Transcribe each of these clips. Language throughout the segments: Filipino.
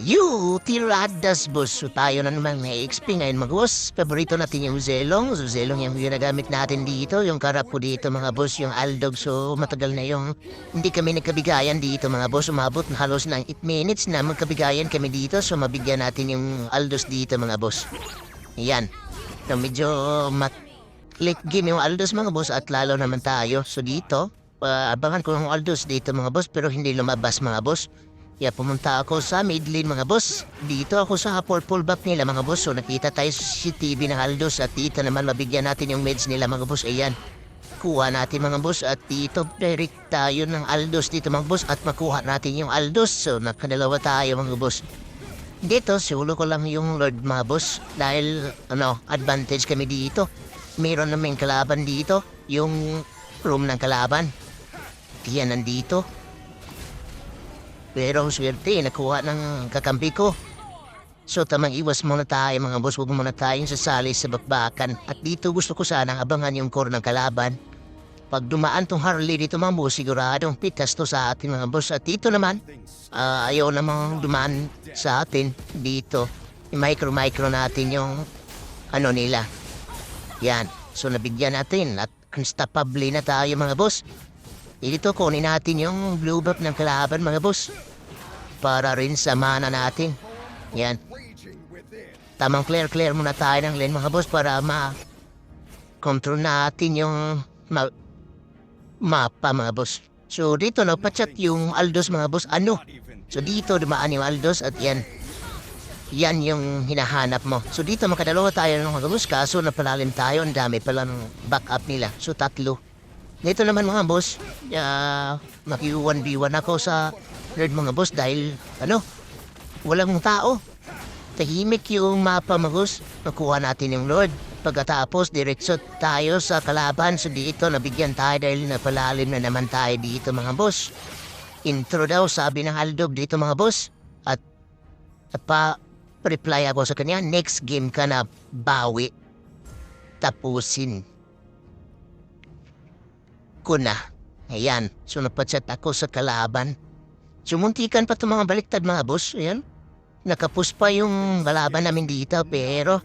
You, tiradas boss. So tayo na naman may XP ngayon mga boss. Paborito natin yung Zelong. So Zelong yung ginagamit natin dito. Yung karap dito mga boss, yung Aldog. So matagal na yung hindi kami nagkabigayan dito mga boss. Umabot na halos ng 8 minutes na magkabigayan kami dito. So mabigyan natin yung Aldos dito mga boss. Yan. So medyo mat late game yung Aldos mga boss at lalo naman tayo. So dito, uh, abangan ko yung Aldos dito mga boss pero hindi lumabas mga boss. Kaya pumunta ako sa mid lane mga boss. Dito ako sa purple buff nila mga boss. So nakita tayo sa CCTV ng Aldos at dito naman mabigyan natin yung meds nila mga boss. Ayan. Kuha natin mga boss at dito direct tayo ng Aldos dito mga boss at makuha natin yung Aldos. So nakadalawa tayo mga boss. Dito, solo ko lang yung Lord mga boss dahil ano, advantage kami dito. Meron namin kalaban dito, yung room ng kalaban. Yan nandito. Pero swerte, nakuha ng kakampi ko. So tamang iwas muna tayo mga boss, huwag muna tayong sasali sa bakbakan. At dito gusto ko sanang abangan yung core ng kalaban. Pag dumaan tong Harley dito mga boss, siguradong pitas to sa atin mga boss. At dito naman, ah, ayaw namang dumaan sa atin dito. I-micro-micro natin yung ano nila. Yan. So nabigyan natin at unstoppable na tayo mga boss. Dito kunin natin yung blue buff ng kalaban mga boss. Para rin sa mana natin. Yan. Tamang clear-clear muna tayo ng lane mga boss para ma control natin yung ma mapa mga boss. So dito nagpa-chat yung Aldos mga boss. Ano? So dito dumaan yung Aldos at yan. Yan yung hinahanap mo. So dito makadalawa tayo ng mga boss kaso napalalim tayo. Ang dami pala ng backup nila. So tatlo. Dito naman mga boss, uh, maki-1v1 ako sa third mga boss dahil ano, walang tao. Tahimik yung mapa mga boss. Nakuha natin yung Lord. Pagkatapos, diretso tayo sa kalaban. So dito, nabigyan tayo dahil napalalim na naman tayo dito mga boss. Intro daw, sabi ng Aldob dito mga boss. At, at pa, reply ako sa kanya, next game ka na bawi. Tapusin ko na. Ayan, so napachat ako sa kalaban. Sumuntikan pa itong mga baliktad mga boss. Ayan, nakapus pa yung kalaban namin dito pero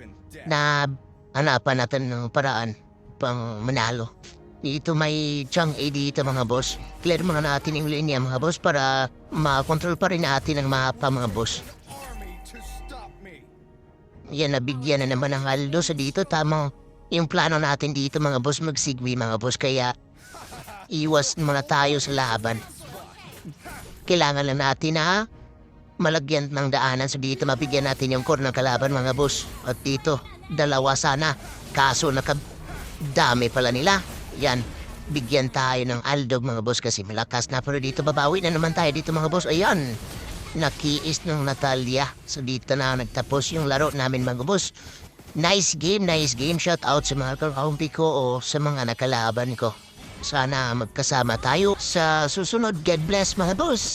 na hanapan natin ng paraan pang manalo. Dito may Chang A dito mga boss. Clear muna natin yung linya mga boss para makontrol pa rin natin ang mapa mga boss. Yan, nabigyan na naman ng Aldo sa dito. Tamang yung plano natin dito mga boss magsigwi mga boss. Kaya iwas muna tayo sa laban. Kailangan lang natin na malagyan ng daanan so dito mabigyan natin yung core ng kalaban mga boss. At dito, dalawa sana. Kaso nakadami pala nila. Yan, bigyan tayo ng aldog mga boss kasi malakas na. Pero dito babawi na naman tayo dito mga boss. Ayan, nakiis ng Natalia. So dito na nagtapos yung laro namin mga boss. Nice game, nice game. Shout out sa mga kakampi ko o sa mga nakalaban ko. Sana magkasama tayo sa susunod. God bless mga boss!